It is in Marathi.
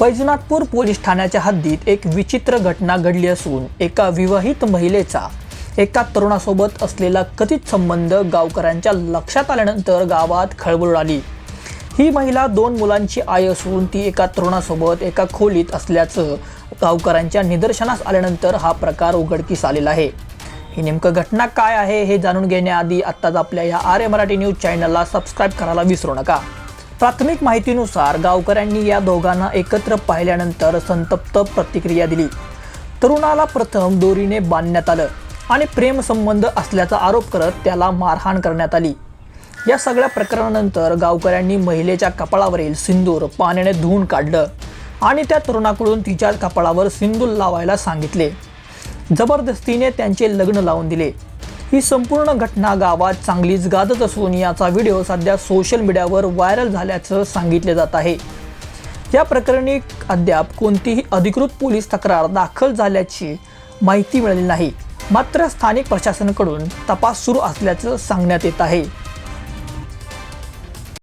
बैजनाथपूर पोलीस ठाण्याच्या हद्दीत एक विचित्र घटना घडली असून एका विवाहित महिलेचा एका तरुणासोबत असलेला कथित संबंध गावकऱ्यांच्या लक्षात आल्यानंतर गावात खळबळ आली. ही महिला दोन मुलांची आई असून ती एका तरुणासोबत एका खोलीत असल्याचं गावकऱ्यांच्या निदर्शनास आल्यानंतर हा प्रकार उघडकीस आलेला आहे. ही नेमकं घटना काय आहे हे जाणून घेण्याआधी आत्ताच आपल्या या आर्य मराठी न्यूज चॅनलला सबस्क्राईब करायला विसरू नका. प्राथमिक माहितीनुसार गावकऱ्यांनी या दोघांना एकत्र पाहिल्यानंतर संतप्त प्रतिक्रिया दिली. तरुणाला प्रथम दोरीने बांधण्यात आलं आणि प्रेमसंबंध असल्याचा आरोप करत त्याला मारहाण करण्यात आली. या सगळ्या प्रकरणानंतर गावकऱ्यांनी महिलेच्या कपाळावरील सिंदूर पाण्याने धुवून काढलं आणि त्या तरुणाकडून तिच्या कपाळावर सिंदूर लावायला सांगितले. जबरदस्तीने त्यांचे लग्न लावून दिले. ही संपूर्ण घटना गावात चांगलीच गाजत असून याचा व्हिडिओ सध्या सोशल मीडियावर व्हायरल झाल्याचं सांगितले जात आहे. या प्रकरणी अद्याप कोणतीही अधिकृत पोलीस तक्रार दाखल झाल्याची माहिती मिळाली नाही. मात्र स्थानिक प्रशासनाकडून तपास सुरू असल्याचं सांगण्यात येत आहे.